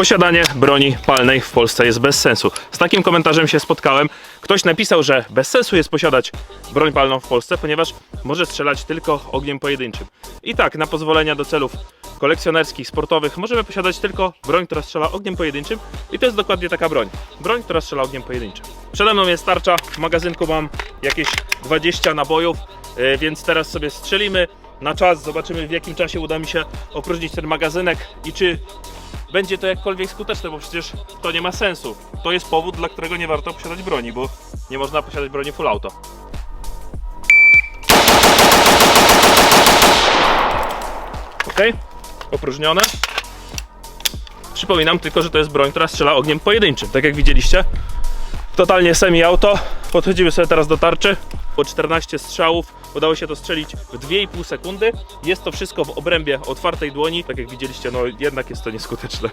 Posiadanie broni palnej w Polsce jest bez sensu. Z takim komentarzem się spotkałem. Ktoś napisał, że bez sensu jest posiadać broń palną w Polsce, ponieważ może strzelać tylko ogniem pojedynczym. I tak, na pozwolenia do celów kolekcjonerskich, sportowych możemy posiadać tylko broń, która strzela ogniem pojedynczym i to jest dokładnie taka broń. Broń, która strzela ogniem pojedynczym. Przede mną jest tarcza, w magazynku mam jakieś 20 nabojów, yy, więc teraz sobie strzelimy na czas, zobaczymy w jakim czasie uda mi się opróżnić ten magazynek i czy będzie to jakkolwiek skuteczne, bo przecież to nie ma sensu. To jest powód, dla którego nie warto posiadać broni, bo nie można posiadać broni full auto. Ok, opróżnione. Przypominam tylko, że to jest broń, która strzela ogniem pojedynczym. Tak jak widzieliście, totalnie semi-auto. Podchodzimy sobie teraz do tarczy. Po 14 strzałów udało się to strzelić w 2,5 sekundy. Jest to wszystko w obrębie otwartej dłoni. Tak jak widzieliście, no jednak jest to nieskuteczne.